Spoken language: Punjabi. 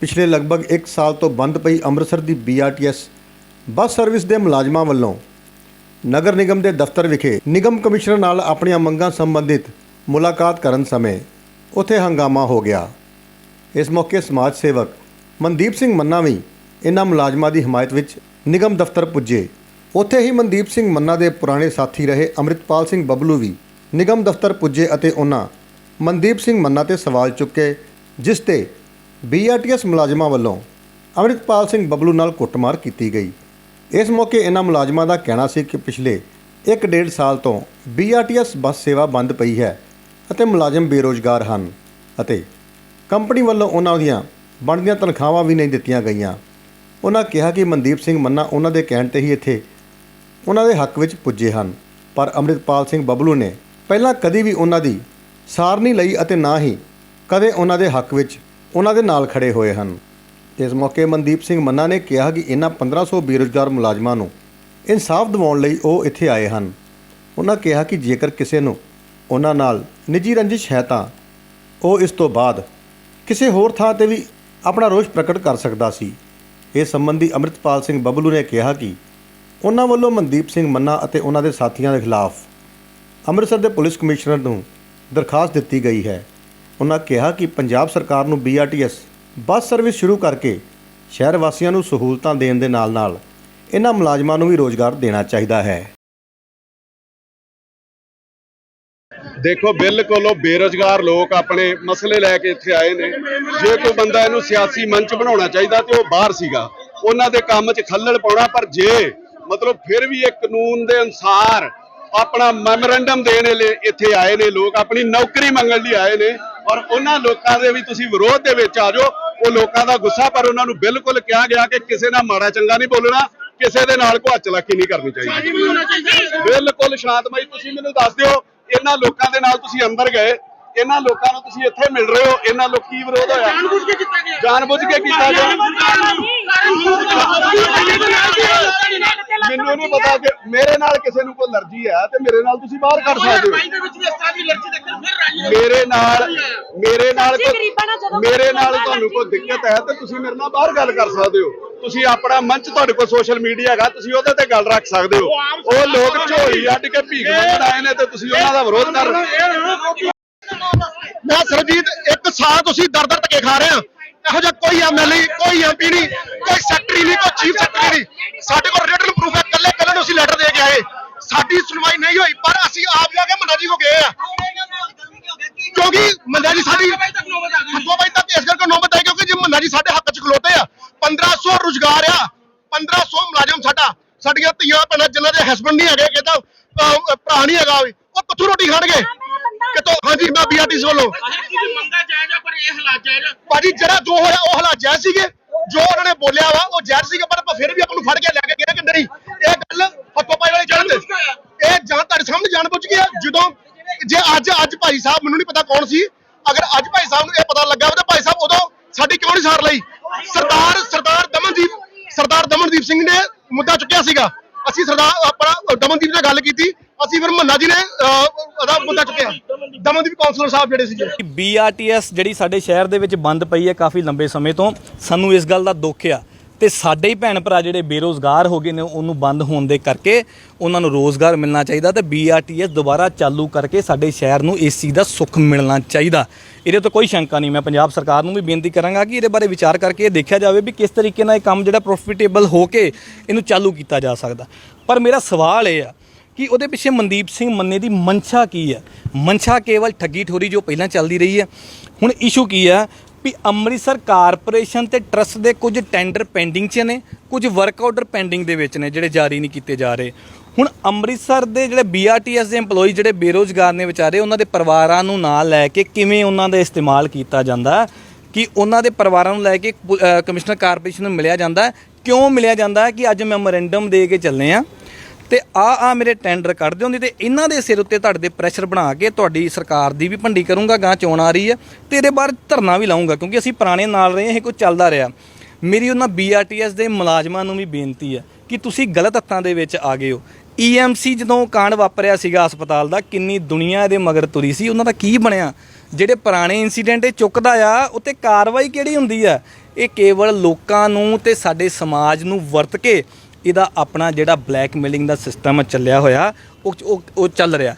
ਪਿਛਲੇ ਲਗਭਗ 1 ਸਾਲ ਤੋਂ ਬੰਦ ਪਈ ਅੰਮ੍ਰਿਤਸਰ ਦੀ BRTS ਬੱਸ ਸਰਵਿਸ ਦੇ ਮੁਲਾਜ਼ਮਾਂ ਵੱਲੋਂ ਨਗਰ ਨਿਗਮ ਦੇ ਦਫ਼ਤਰ ਵਿਖੇ ਨਿਗਮ ਕਮਿਸ਼ਨਰ ਨਾਲ ਆਪਣੀਆਂ ਮੰਗਾਂ ਸੰਬੰਧਿਤ ਮੁਲਾਕਾਤ ਕਰਨ ਸਮੇਂ ਉੱਥੇ ਹੰਗਾਮਾ ਹੋ ਗਿਆ। ਇਸ ਮੌਕੇ ਸਮਾਜ ਸੇਵਕ ਮਨਦੀਪ ਸਿੰਘ ਮੰਨਾ ਵੀ ਇਹਨਾਂ ਮੁਲਾਜ਼ਮਾਂ ਦੀ ਹਮਾਇਤ ਵਿੱਚ ਨਿਗਮ ਦਫ਼ਤਰ ਪੁੱਜੇ। ਉੱਥੇ ਹੀ ਮਨਦੀਪ ਸਿੰਘ ਮੰਨਾ ਦੇ ਪੁਰਾਣੇ ਸਾਥੀ ਰਹੇ ਅੰਮ੍ਰਿਤਪਾਲ ਸਿੰਘ ਬਬਲੂ ਵੀ ਨਿਗਮ ਦਫ਼ਤਰ ਪੁੱਜੇ ਅਤੇ ਉਹਨਾਂ ਮਨਦੀਪ ਸਿੰਘ ਮੰਨਾ ਤੇ ਸਵਾਲ ਚੁੱਕੇ, ਜਿਸ ਤੇ BRTS ਮੁਲਾਜ਼ਮਾਂ ਵੱਲੋਂ ਅੰਮ੍ਰਿਤਪਾਲ ਸਿੰਘ ਬਬਲੂ ਨਾਲ ਕੁੱਟਮਾਰ ਕੀਤੀ ਗਈ। ਇਸ ਮੌਕੇ ਇਹਨਾਂ ਮੁਲਾਜ਼ਮਾਂ ਦਾ ਕਹਿਣਾ ਸੀ ਕਿ ਪਿਛਲੇ 1.5 ਸਾਲ ਤੋਂ BRTS ਬੱਸ ਸੇਵਾ ਬੰਦ ਪਈ ਹੈ ਅਤੇ ਮੁਲਾਜ਼ਮ ਬੇਰੋਜ਼ਗਾਰ ਹਨ ਅਤੇ ਕੰਪਨੀ ਵੱਲੋਂ ਉਹਨਾਂ ਦੀਆਂ ਬਣਦੀਆਂ ਤਨਖਾਹਾਂ ਵੀ ਨਹੀਂ ਦਿੱਤੀਆਂ ਗਈਆਂ। ਉਹਨਾਂ ਕਿਹਾ ਕਿ ਮਨਦੀਪ ਸਿੰਘ ਮੰਨਾ ਉਹਨਾਂ ਦੇ ਕਹਿਣ ਤੇ ਹੀ ਇੱਥੇ ਉਹਨਾਂ ਦੇ ਹੱਕ ਵਿੱਚ ਪੁੱਜੇ ਹਨ, ਪਰ ਅੰਮ੍ਰਿਤਪਾਲ ਸਿੰਘ ਬਬਲੂ ਨੇ ਪਹਿਲਾਂ ਕਦੀ ਵੀ ਉਹਨਾਂ ਦੀ ਸਾਰ ਨਹੀਂ ਲਈ ਅਤੇ ਨਾ ਹੀ ਕਦੇ ਉਹਨਾਂ ਦੇ ਹੱਕ ਵਿੱਚ ਉਹਨਾਂ ਦੇ ਨਾਲ ਖੜੇ ਹੋਏ ਹਨ। ਇਸ ਮੌਕੇ ਮਨਦੀਪ ਸਿੰਘ ਮੰਨਾ ਨੇ ਕਿਹਾ ਕਿ ਇਹਨਾਂ 1500 ਬੇਰੁਜ਼ਗਾਰ ਮੁਲਾਜ਼ਮਾਂ ਨੂੰ ਇਨਸਾਫ ਦਿਵਾਉਣ ਲਈ ਉਹ ਇੱਥੇ ਆਏ ਹਨ। ਉਹਨਾਂ ਕਿਹਾ ਕਿ ਜੇਕਰ ਕਿਸੇ ਨੂੰ ਉਹਨਾਂ ਨਾਲ ਨਿੱਜੀ ਰੰਜਿਸ਼ ਹੈ ਤਾਂ ਉਹ ਇਸ ਤੋਂ ਬਾਅਦ ਕਿਸੇ ਹੋਰ ਥਾਂ ਤੇ ਵੀ ਆਪਣਾ ਰੋਸ ਪ੍ਰਗਟ ਕਰ ਸਕਦਾ ਸੀ। ਇਸ ਸੰਬੰਧੀ ਅੰਮ੍ਰਿਤਪਾਲ ਸਿੰਘ ਬੱਬਲੂ ਨੇ ਕਿਹਾ ਕਿ ਉਹਨਾਂ ਵੱਲੋਂ ਮਨਦੀਪ ਸਿੰਘ ਮੰਨਾ ਅਤੇ ਉਹਨਾਂ ਦੇ ਸਾਥੀਆਂ ਦੇ ਖਿਲਾਫ ਅੰਮ੍ਰਿਤਸਰ ਦੇ ਪੁਲਿਸ ਕਮਿਸ਼ਨਰ ਨੂੰ ਦਰਖਾਸਤ ਦਿੱਤੀ ਗਈ ਹੈ। ਉਹਨਾਂ ਕਿਹਾ ਕਿ ਪੰਜਾਬ ਸਰਕਾਰ ਨੂੰ BRTS ਬੱਸ ਸਰਵਿਸ ਸ਼ੁਰੂ ਕਰਕੇ ਸ਼ਹਿਰ ਵਾਸੀਆਂ ਨੂੰ ਸਹੂਲਤਾਂ ਦੇਣ ਦੇ ਨਾਲ-ਨਾਲ ਇਹਨਾਂ ਮੁਲਾਜ਼ਮਾਂ ਨੂੰ ਵੀ ਰੋਜ਼ਗਾਰ ਦੇਣਾ ਚਾਹੀਦਾ ਹੈ। ਦੇਖੋ, ਬਿਲਕੁਲ ਉਹ ਬੇਰੋਜ਼ਗਾਰ ਲੋਕ ਆਪਣੇ ਮਸਲੇ ਲੈ ਕੇ ਇੱਥੇ ਆਏ ਨੇ। ਜੇ ਕੋਈ ਬੰਦਾ ਇਹਨੂੰ ਸਿਆਸੀ ਮੰਚ ਬਣਾਉਣਾ ਚਾਹੀਦਾ ਤੇ ਉਹ ਬਾਹਰ ਸੀਗਾ। ਉਹਨਾਂ ਦੇ ਕੰਮ 'ਚ ਖੱਲਲ ਪਾਉਣਾ, ਪਰ ਜੇ ਮਤਲਬ ਫਿਰ ਵੀ ਇਹ ਕਾਨੂੰਨ ਦੇ ਅਨਸਾਰ ਆਪਣਾ ਮੈਮੋਰੈਂਡਮ ਦੇਣ ਲਈ ਇੱਥੇ ਆਏ ਨੇ, ਲੋਕ ਆਪਣੀ ਨੌਕਰੀ ਮੰਗਣ ਲਈ ਆਏ ਨੇ ਔਰ ਉਹਨਾਂ ਲੋਕਾਂ ਦੇ ਵੀ ਤੁਸੀਂ ਵਿਰੋਧ ਦੇ ਵਿੱਚ ਆ ਜਾਓ। ਉਹ ਲੋਕਾਂ ਦਾ ਗੁੱਸਾ ਪਰ ਉਹਨਾਂ ਨੂੰ ਬਿਲਕੁਲ ਕਿਹਾ ਗਿਆ ਕਿ ਕਿਸੇ ਨਾਲ ਮਾੜਾ ਚੰਗਾ ਨਹੀਂ ਬੋਲਣਾ ਕਿਸੇ ਦੇ ਨਾਲ ਕੋਈ ਚਲਾਕੀ ਨਹੀਂ ਕਰਨੀ ਚਾਹੀਦੀ। ਬਿਲਕੁਲ ਸ਼ਾਂਤਮਈ ਤੁਸੀਂ ਮੈਨੂੰ ਦੱਸ ਦਿਓ ਇਹਨਾਂ ਲੋਕਾਂ ਦੇ ਨਾਲ ਤੁਸੀਂ ਅੰਦਰ ਗਏ ਇਹਨਾਂ ਲੋਕਾਂ ਨੂੰ ਤੁਸੀਂ ਇੱਥੇ ਮਿਲ ਰਹੇ ਹੋ ਇਹਨਾਂ ਲੋਕ ਕੀ ਵਿਰੋਧ ਹੋਇਆ? ਜਾਣਬੁੱਝ ਕੇ ਕੀਤਾ ਗਿਆ। ਜਾਣਬੁੱਝ ਕੇ ਕੀਤਾ ਗਿਆ। ਮੈਨੂੰ ਨਹੀਂ ਪਤਾ ਕਿ ਮੇਰੇ ਨਾਲ ਕਿਸੇ ਨੂੰ ਕੋਈ ਅਲਰਜੀ ਹੈ ਤੇ ਮੇਰੇ ਨਾਲ ਤੁਸੀਂ ਬਾਹਰ ਕਰ ਸਕਦੇ ਹੋ। ਮੇਰੇ ਨਾਲ ਮੇਰੇ ਨਾਲ ਮੇਰੇ ਨਾਲ ਤੁਹਾਨੂੰ ਕੋਈ ਦਿੱਕਤ ਹੈ ਤੇ ਤੁਸੀਂ ਮੇਰੇ ਨਾਲ ਬਾਹਰ ਗੱਲ ਕਰ ਸਕਦੇ ਹੋ। ਤੁਸੀਂ ਆਪਣਾ ਮੰਚ ਤੁਹਾਡੇ ਕੋਲ ਸੋਸ਼ਲ ਮੀਡੀਆ ਹੈਗਾ ਤੁਸੀਂ ਉਹਦੇ ਤੇ ਗੱਲ ਰੱਖ ਸਕਦੇ ਹੋ। ਉਹ ਲੋਕ ਝੋਲੀ ਅੱਡ ਕੇ ਭੀਖ ਮੰਗਣ ਆਏ ਨੇ ਤੇ ਤੁਸੀਂ ਉਹਨਾਂ ਦਾ ਵਿਰੋਧ ਕਰ ਰਹੇ ਹੋ। ਮੈਂ ਸਰਜੀਤ ਇੱਕ ਸਾਲ ਤੁਸੀਂ ਦਰ ਦਰ ਧੱਕੇ ਖਾ ਰਹੇ ਆ ਇਹੋ ਜਿਹਾ ਕੋਈ ਐਮਐਲਏ ਕੋਈ ਐਮਪੀ ਨਹੀਂ ਕੋਈ ਸੈਕਟਰੀ ਨਹੀਂ ਕੋਈ ਚੀਫ ਸੈਕਟਰੀ ਨਹੀਂ। ਸਾਡੇ ਕੋਲ ਰਿਟਨ ਪ੍ਰੂਫ ਹੈ ਕੱਲੇ ਕੱਲੇ ਨੂੰ ਅਸੀਂ ਲੈਟਰ ਦੇ ਕੇ ਆਏ। ਸਾਡੀ ਸੁਣਵਾਈ ਨਹੀਂ ਹੋਈ ਪਰ ਅਸੀਂ ਆਪ ਜਾ ਕੇ ਮੰਨਾ ਜੀ ਕੋ ਗਏ ਆ। ਕਿਉਂਕਿ ਜੀ ਸਾਡੀ ਹੱਥੋਂ ਬਾਈ ਤੱਕ ਇਸ ਕਰਕੇ ਨੌਬਤ ਆਈ ਕਿਉਂਕਿ ਜੇ ਮੰਨਾ ਜੀ ਸਾਡੇ ਹੱਕ 'ਚ ਖਲੋਤੇ ਆ 1500 ਰੁਜ਼ਗਾਰ ਆ 1500 ਮੁਲਾਜ਼ਮ ਸਾਡਾ ਸਾਡੀਆਂ ਧੀਆਂ ਭੈਣਾਂ ਜਿਨ੍ਹਾਂ ਦੇ ਹਸਬੰਡ ਨਹੀਂ ਹੈਗੇ ਕਿਤਾ ਭਰਾ ਨਹੀਂ ਹੈਗਾ ਉਹ ਕਿੱਥੋਂ ਰੋਟੀ ਖਾਣਗੇ? ਕਿਤੋਂ ਹਾਂਜੀ ਮੈਂ ਬੀਆਰਟੀਸ ਵੱਲੋਂ। ਮੰਗਾ ਜਾਇਜ਼ ਆ ਪਰ ਇਹ ਹਾਲਾਤ ਜਾਇਜ਼ ਆ। ਭਾਜੀ ਜਿਹੜਾ ਜੋ ਹੋਇਆ ਉਹ ਹਾਲਾਤ ਜਾਇਜ਼ ਸੀਗੇ। ਜੋ ਉਹਨਾਂ ਨੇ ਬੋਲਿਆ ਵਾ ਉਹ ਜਾਇਜ਼ ਸੀਗਾ ਪਰ ਆਪਾਂ ਫਿਰ ਵੀ ਆਪਾਂ ਨੂੰ ਫੜ ਕੇ ਲੈ ਕੇ ਗਏ ਕਿ ਨਹੀਂ? ਇਹ ਗੱਲ ਹੱਥੋਂ ਪਾਈ ਵਾਲੀ ਜਾਣ ਇਹ ਜਾਂ ਤੁਹਾਡੇ ਸਾਹਮਣੇ ਜਾਣ ਪੁੱਛ ਗਿਆ ਜਦੋਂ ਜੇ ਅੱਜ ਅੱਜ ਭਾਈ ਸਾਹਿਬ ਮੈਨੂੰ ਨਹੀਂ ਪਤਾ ਕੌਣ ਸੀ ਅਗਰ ਅੱਜ ਭਾਈ ਸਾਹਿਬ ਨੂੰ ਇਹ ਪਤਾ ਲੱਗਾ ਤਾਂ ਭਾਈ ਸਾਹਿਬ ਉਦੋਂ ਸਾਡੀ ਕਿਉਂ ਨਹੀਂ ਸਾਰ ਲਈ? ਸਰਦਾਰ ਸਰਦਾਰ ਦਮਨਦੀਪ ਸਰਦਾਰ ਦਮਨਦੀਪ ਸਿੰਘ ਨੇ ਮੁੱਦਾ ਚੁੱਕਿਆ ਸੀਗਾ। ਅਸੀਂ ਸਰਦਾਰ ਆਪਣਾ ਦਮਨਦੀਪ ਨਾਲ ਗੱਲ ਕੀਤੀ। ਅਸੀਂ ਫਿਰ ਮੰਨਾ ਜੀ ਨੇ ਉਹਦਾ ਮੁੱਦਾ ਚੁੱਕਿਆ। ਦਮਨਦੀਪ ਕਾਉਂਸਲਰ ਸਾਹਿਬ ਜਿਹੜੇ ਸੀਗੇ। BRTS ਜਿਹੜੀ ਸਾਡੇ ਸ਼ਹਿਰ ਦੇ ਵਿੱਚ ਬੰਦ ਪਈ ਹੈ ਕਾਫੀ ਲੰਬੇ ਸਮੇਂ ਤੋਂ, ਸਾਨੂੰ ਇਸ ਗੱਲ ਦਾ ਦੁੱਖ ਆ। ਤੇ ਸਾਡੇ ਹੀ ਭੈਣ ਭਰਾ ਜਿਹੜੇ ਬੇਰੋਜ਼ਗਾਰ ਹੋ ਗਏ ਨੇ, ਉਹਨੂੰ ਬੰਦ ਹੋਣ ਦੇ ਕਰਕੇ ਉਹਨਾਂ ਨੂੰ ਰੋਜ਼ਗਾਰ ਮਿਲਣਾ ਚਾਹੀਦਾ ਤੇ BRTS ਦੁਬਾਰਾ ਚਾਲੂ ਕਰਕੇ ਸਾਡੇ ਸ਼ਹਿਰ ਨੂੰ ਇਸ ਚੀਜ਼ ਦਾ ਸੁੱਖ ਮਿਲਣਾ ਚਾਹੀਦਾ। ਇਹਦੇ ਤੋਂ ਕੋਈ ਸ਼ੰਕਾ ਨਹੀਂ। ਮੈਂ ਪੰਜਾਬ ਸਰਕਾਰ ਨੂੰ ਵੀ ਬੇਨਤੀ ਕਰਾਂਗਾ ਕਿ ਇਹਦੇ ਬਾਰੇ ਵਿਚਾਰ ਕਰਕੇ ਇਹ ਦੇਖਿਆ ਜਾਵੇ ਵੀ ਕਿਸ ਤਰੀਕੇ ਨਾਲ ਇਹ ਕੰਮ ਜਿਹੜਾ ਪ੍ਰੋਫਿਟੇਬਲ ਹੋ ਕੇ ਇਹਨੂੰ ਚਾਲੂ ਕੀਤਾ ਜਾ ਸਕਦਾ। ਪਰ ਮੇਰਾ ਸਵਾਲ ਇਹ ਆ ਕਿ ਉਹਦੇ ਪਿੱਛੇ ਮਨਦੀਪ ਸਿੰਘ ਮੰਨੇ ਦੀ ਮਨਸ਼ਾ ਕੀ ਹੈ? ਮਨਸ਼ਾ ਕੇਵਲ ਠੱਗੀ ਠੋਰੀ ਜੋ ਪਹਿਲਾਂ ਚੱਲਦੀ ਰਹੀ ਹੈ। ਹੁਣ ਇਸ਼ੂ ਕੀ ਹੈ? ਵੀ ਅੰਮ੍ਰਿਤਸਰ ਕਾਰਪੋਰੇਸ਼ਨ ਤੇ ਟਰਸਟ ਦੇ ਕੁਝ ਟੈਂਡਰ ਪੈਂਡਿੰਗ 'ਚ ਨੇ, ਕੁਝ ਵਰਕ ਆਰਡਰ ਪੈਂਡਿੰਗ ਦੇ ਵਿੱਚ ਨੇ, ਜਿਹੜੇ ਜਾਰੀ ਨਹੀਂ ਕੀਤੇ ਜਾ ਰਹੇ। ਹੁਣ ਅੰਮ੍ਰਿਤਸਰ ਦੇ ਜਿਹੜੇ BRTS ਦੇ EMPLOYE ਜਿਹੜੇ ਬੇਰੋਜ਼ਗਾਰ ਨੇ ਵਿਚਾਰੇ, ਉਹਨਾਂ ਦੇ ਪਰਿਵਾਰਾਂ ਨੂੰ ਨਾਲ ਲੈ ਕੇ ਕਿਵੇਂ ਉਹਨਾਂ ਦਾ ਇਸਤੇਮਾਲ ਕੀਤਾ ਜਾਂਦਾ? ਕਿ ਉਹਨਾਂ ਦੇ ਪਰਿਵਾਰਾਂ ਨੂੰ ਲੈ ਕੇ ਕਮਿਸ਼ਨਰ ਕਾਰਪੋਰੇਸ਼ਨ ਨੂੰ ਮਿਲਿਆ ਜਾਂਦਾ? ਕਿਉਂ ਮਿਲਿਆ ਜਾਂਦਾ? ਕਿ ਅੱਜ ਮੈਮੋਰੈਂਡਮ ਦੇ ਕੇ ਚੱਲੇ ਆ ਤੇ ਆ ਆ ਮੇਰੇ ਟੈਂਡਰ ਕੱਢਦੇ ਹੁੰਦੀ ਤੇ ਇਹਨਾਂ ਦੇ ਸਿਰ ਉੱਤੇ ਤੁਹਾਡੇ ਤੇ ਪ੍ਰੈਸ਼ਰ ਬਣਾ ਕੇ ਤੁਹਾਡੀ ਸਰਕਾਰ ਦੀ ਵੀ ਭੰਡੀ ਕਰੂੰਗਾ ਗਾਂ ਚੋਣ ਆ ਰਹੀ ਹੈ ਤੇ ਇਹਦੇ ਬਾਅਦ ਧਰਨਾ ਵੀ ਲਾਉਂਗਾ ਕਿਉਂਕਿ ਅਸੀਂ ਪੁਰਾਣੇ ਨਾਲ ਰਹੇ ਹਾਂ, ਇਹ ਕੁਝ ਚੱਲਦਾ ਰਿਹਾ। ਮੇਰੀ ਉਹਨਾਂ BRTS ਦੇ ਮੁਲਾਜ਼ਮਾਂ ਨੂੰ ਵੀ ਬੇਨਤੀ ਹੈ ਕਿ ਤੁਸੀਂ ਗਲਤ ਹੱਥਾਂ ਦੇ ਵਿੱਚ ਆ ਗਏ ਹੋ। EMC ਜਦੋਂ ਕਾਂਡ ਵਾਪਰਿਆ ਸੀਗਾ ਹਸਪਤਾਲ ਦਾ, ਕਿੰਨੀ ਦੁਨੀਆ ਇਹਦੇ ਮਗਰ ਤੁਰੀ ਸੀ, ਉਹਨਾਂ ਦਾ ਕੀ ਬਣਿਆ? ਜਿਹੜੇ ਪੁਰਾਣੇ ਇਨਸੀਡੈਂਟ ਇਹ ਚੁੱਕਦਾ ਆ, ਉੱਤੇ ਕਾਰਵਾਈ ਕਿਹੜੀ ਹੁੰਦੀ ਆ? ਇਹ ਕੇਵਲ ਲੋਕਾਂ ਨੂੰ ਤੇ ਸਾਡੇ ਸਮਾਜ ਨੂੰ ਵਰਤ ਕੇ ਇਹਦਾ ਆਪਣਾ ਜਿਹੜਾ ਬਲੈਕਮੇਲਿੰਗ ਦਾ ਸਿਸਟਮ ਚੱਲਿਆ ਹੋਇਆ ਉਹ ਉਹ- ਚੱਲ ਰਿਹਾ।